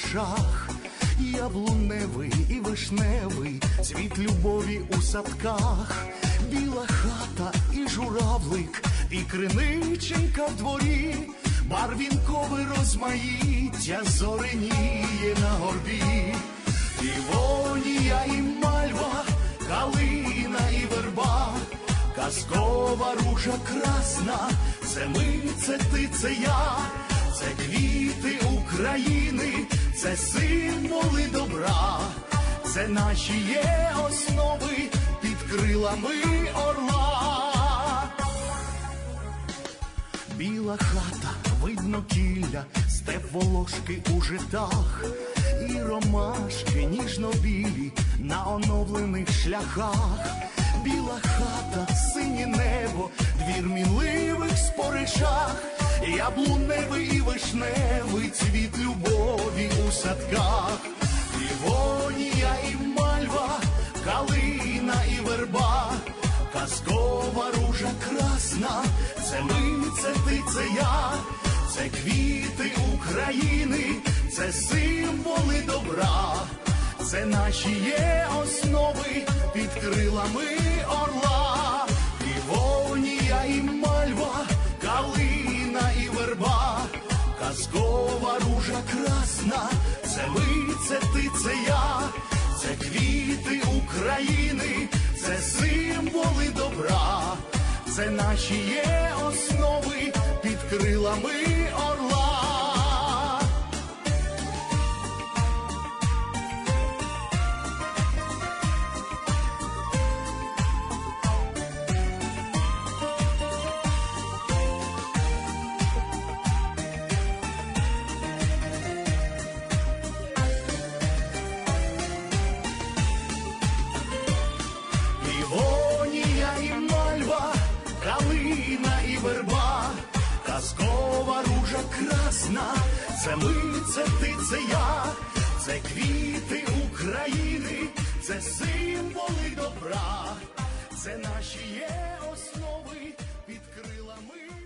споришах, яблуневий і вишневий, цвіт любові у садках, біла хата і журавлик, і криниченька в дворі, барвінкове розмаїття зореніє на горбі, Івонія і мальва, калина і верба. Казкова ружа красна, це ми, це ти, це я, це квіти України, це символи добра, це наші є основи під крилами орла. Біла хата, видно кілля, степ волошки у житах, і ромашки ніжно-білі на оновлених шляхах. Біла хата, синє небо, двір мінливих споришах, яблуневий вишневий цвіт любові у садках, Івонія і мальва, калина і верба, казкова ружа красна, це ми, це ти, це я, це квіти України, це символи добра, це наші є основи під крилами орла, це ти, це я, це квіти України, це символи добра, це наші є основи під крилами орла. Калина і верба, казкова ружа красна, це ми, це ти, це я, це квіти України, це символи добра, це наші є основи. Під крилами.